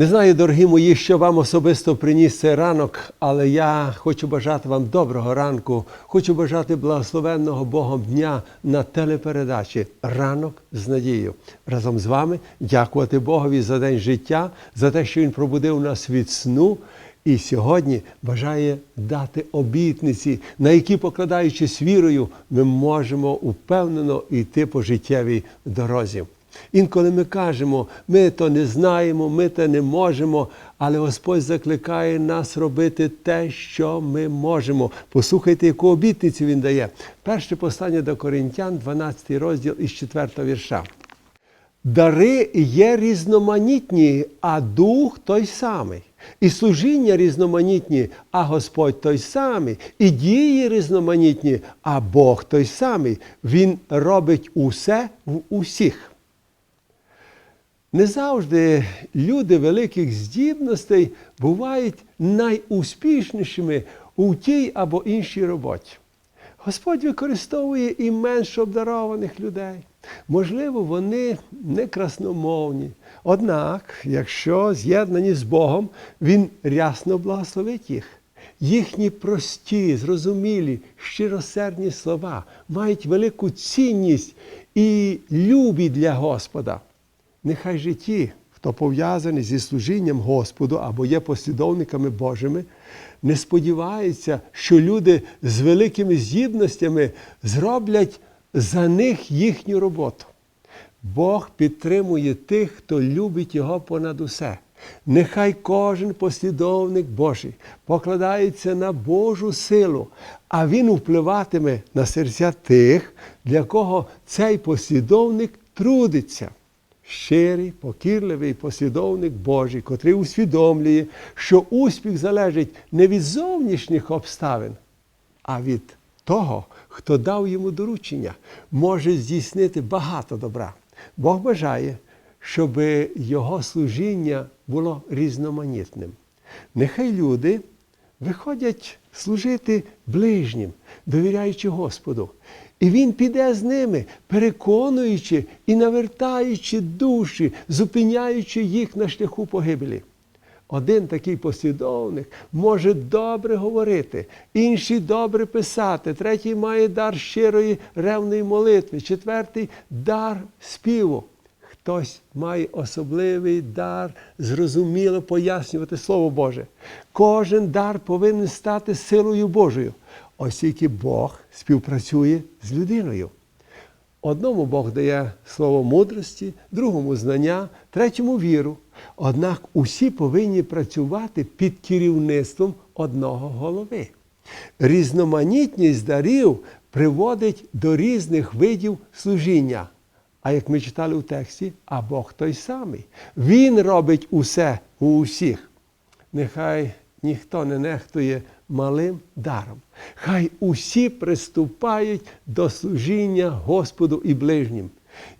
Не знаю, дорогі мої, що вам особисто приніс цей ранок, але я хочу бажати вам доброго ранку, хочу бажати благословенного Богом дня на телепередачі Ранок з надією. Разом з вами дякувати Богові за день життя, за те, що Він пробудив нас від сну. І сьогодні бажає дати обітниці, на які, покладаючись вірою, ми можемо упевнено йти по життєвій дорозі. Інколи ми кажемо, ми то не знаємо, ми то не можемо, але Господь закликає нас робити те, що ми можемо. Послухайте, яку обітницю Він дає. Перше послання до Коринтян, 12 розділ із 4 вірша. Дари є різноманітні, а дух той самий. І служіння різноманітні, а Господь той самий, і дії різноманітні, а Бог той самий. Він робить усе в усіх. Не завжди люди великих здібностей бувають найуспішнішими у тій або іншій роботі. Господь використовує і менш обдарованих людей. Можливо, вони не красномовні. Однак, якщо з'єднані з Богом, Він рясно благословить їх. Їхні прості, зрозумілі, щиросердні слова мають велику цінність і любі для Господа. Нехай же ті, хто пов'язаний зі служінням Господу або є послідовниками Божими, не сподіваються, що люди з великими здібностями зроблять за них їхню роботу. Бог підтримує тих, хто любить Його понад усе. Нехай кожен послідовник Божий покладається на Божу силу, а Він впливатиме на серця тих, для кого цей послідовник трудиться. Щирий, покірливий послідовник Божий, котрий усвідомлює, що успіх залежить не від зовнішніх обставин, а від того, хто дав йому доручення, може здійснити багато добра. Бог бажає, щоб його служіння було різноманітним. Нехай люди виходять служити ближнім, довіряючи Господу. І він піде з ними, переконуючи і навертаючи душі, зупиняючи їх на шляху погибелі. Один такий послідовник може добре говорити, інший добре писати, третій має дар щирої ревної молитви, четвертий дар співу. Хтось має особливий дар зрозуміло пояснювати Слово Боже. Кожен дар повинен стати силою Божою, оскільки Бог співпрацює з людиною. Одному Бог дає слово мудрості, другому знання, третьому віру. Однак усі повинні працювати під керівництвом одного голови. Різноманітність дарів приводить до різних видів служіння. А як ми читали у тексті, а Бог той самий. Він робить усе у усіх. Нехай ніхто не нехтує малим даром. Хай усі приступають до служіння Господу і ближнім.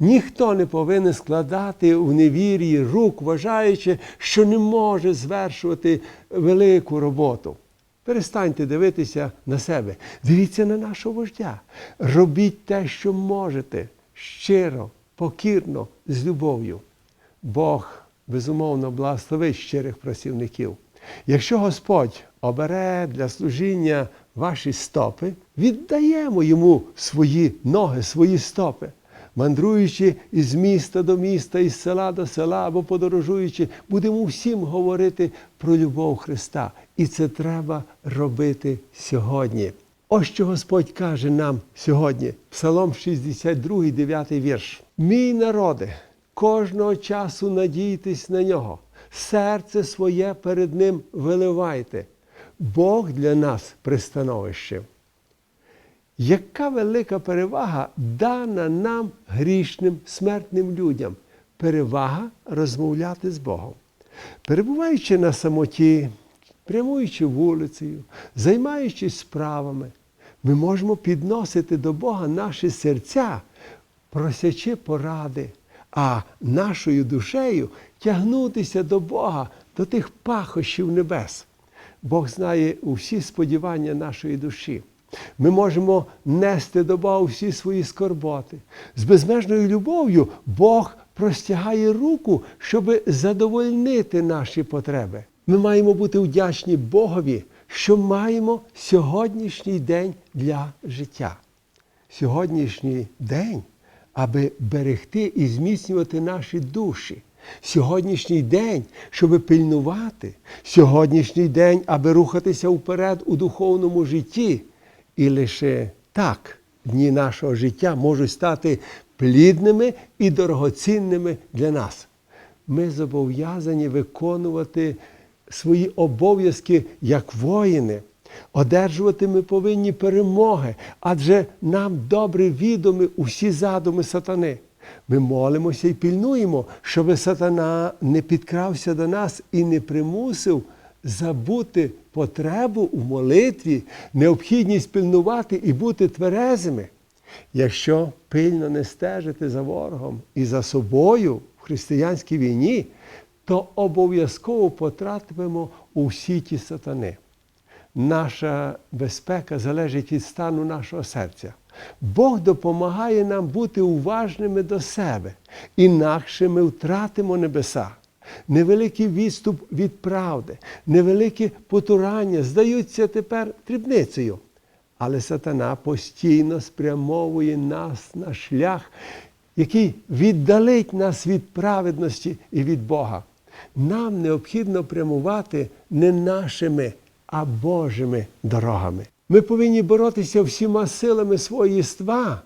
Ніхто не повинен складати у невір'ї рук, вважаючи, що не може звершувати велику роботу. Перестаньте дивитися на себе. Дивіться на нашого вождя. Робіть те, що можете, щиро, покірно, з любов'ю. Бог безумовно благословить щирих працівників. Якщо Господь обере для служіння ваші стопи, віддаємо йому свої ноги, свої стопи. Мандруючи із міста до міста, із села до села або подорожуючи, будемо всім говорити про любов Христа. І це треба робити сьогодні. Ось що Господь каже нам сьогодні, Псалом 62, 9 вірш. Мій народе, кожного часу надійтесь на нього, серце своє перед Ним виливайте. Бог для нас пристановище. Яка велика перевага дана нам грішним смертним людям? Перевага розмовляти з Богом. Перебуваючи на самоті, прямуючи вулицею, займаючись справами, ми можемо підносити до Бога наші серця, просячи поради, а нашою душею тягнутися до Бога, до тих пахощів небес. Бог знає усі сподівання нашої душі. Ми можемо нести до Бога всі свої скорботи. З безмежною любов'ю Бог простягає руку, щоб задовольнити наші потреби. Ми маємо бути вдячні Богові, що маємо сьогоднішній день для життя. Сьогоднішній день, аби берегти і зміцнювати наші душі. Сьогоднішній день, щоб пильнувати, сьогоднішній день, аби рухатися вперед у духовному житті. І лише так дні нашого життя можуть стати плідними і дорогоцінними для нас. Ми зобов'язані виконувати свої обов'язки як воїни. Одержувати ми повинні перемоги, адже нам добре відомі усі задуми сатани. Ми молимося і пільнуємо, щоб сатана не підкрався до нас і не примусив забути потребу у молитві, необхідність пильнувати і бути тверезими. Якщо пильно не стежити за ворогом і за собою в християнській війні, то обов'язково потратимо у сіті сатани. Наша безпека залежить від стану нашого серця. Бог допомагає нам бути уважними до себе, інакше ми втратимо небеса. Невеликий відступ від правди, невелике потурання здаються тепер дрібницею. Але сатана постійно спрямовує нас на шлях, який віддалить нас від праведності і від Бога. Нам необхідно прямувати не нашими, а Божими дорогами. Ми повинні боротися всіма силами свого єства,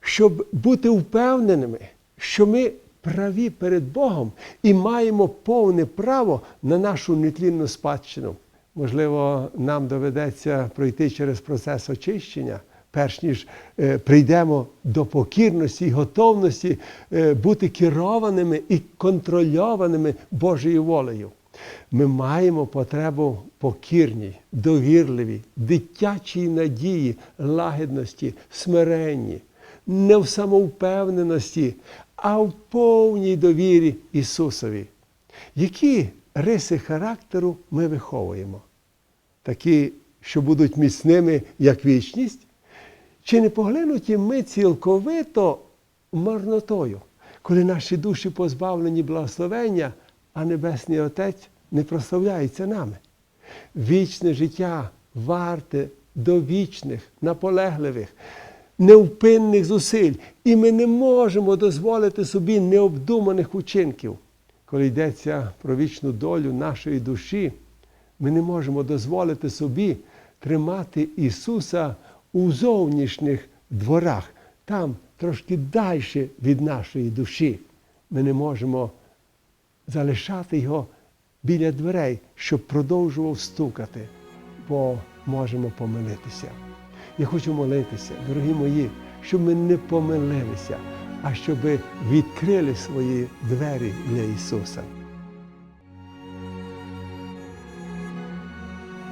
щоб бути впевненими, що ми праві перед Богом і маємо повне право на нашу нетлінну спадщину. Можливо, нам доведеться пройти через процес очищення, перш ніж е, прийдемо до покірності і готовності е, бути керованими і контрольованими Божою волею. Ми маємо потребу покірній, довірливій, дитячій надії, лагідності, смиренні, не в самовпевненості, а в повній довірі Ісусові. Які риси характеру ми виховуємо? Такі, що будуть міцними, як вічність? Чи не поглинуті ми цілковито марнотою, коли наші душі позбавлені благословення, а Небесний Отець не прославляється нами? Вічне життя варте до вічних, наполегливих, невпинних зусиль, і ми не можемо дозволити собі необдуманих учинків. Коли йдеться про вічну долю нашої душі, ми не можемо дозволити собі тримати Ісуса у зовнішніх дворах, там трошки далі від нашої душі. Ми не можемо залишати Його біля дверей, щоб продовжував стукати, бо можемо помилитися. Я хочу молитися, дорогі мої, щоб ми не помилилися, а щоб відкрили свої двері для Ісуса.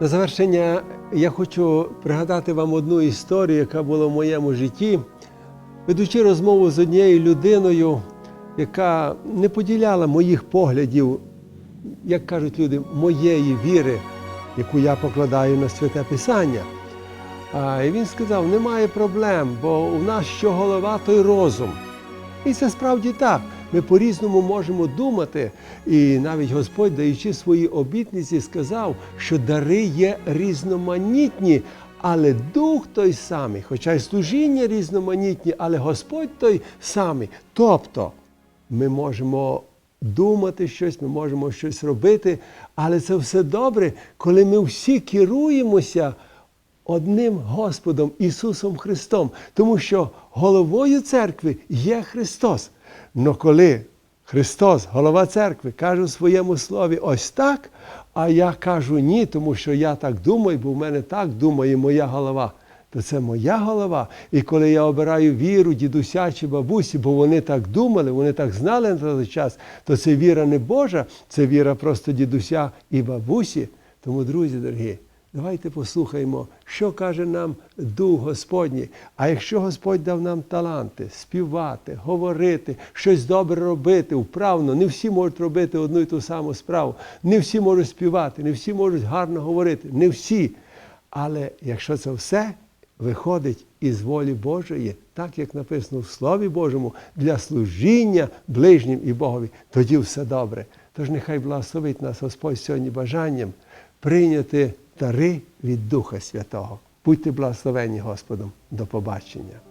На завершення я хочу пригадати вам одну історію, яка була в моєму житті, ведучи розмову з однією людиною, яка не поділяла моїх поглядів, як кажуть люди, моєї віри, яку я покладаю на святе Писання. А, І він сказав, немає проблем, бо у нас що голова, то й розум. І це справді так. Ми по-різному можемо думати, і навіть Господь, даючи свої обітниці, сказав, що дари є різноманітні, але дух той самий, хоча й служіння різноманітні, але Господь той самий. Тобто ми можемо думати щось, ми можемо щось робити, але це все добре, коли ми всі керуємося одним Господом Ісусом Христом, тому що головою церкви є Христос. Но коли Христос, голова церкви, каже у своєму слові ось так, а я кажу ні, тому що я так думаю, бо в мене так думає моя голова. то це моя голова. І коли я обираю віру дідуся чи бабусі, бо вони так думали, вони так знали на той час, то це віра не Божа, це віра просто дідуся і бабусі. Тому, друзі дорогі, давайте послухаємо, що каже нам Дух Господній. А якщо Господь дав нам таланти, співати, говорити, щось добре робити, вправно, не всі можуть робити одну і ту саму справу, не всі можуть співати, не всі можуть гарно говорити, не всі. Але якщо це все виходить із волі Божої, так як написано в Слові Божому, для служіння ближнім і Богові, тоді все добре. Тож нехай благословить нас Господь сьогодні бажанням прийняти дари від Духа Святого. Будьте благословені Господом. До побачення.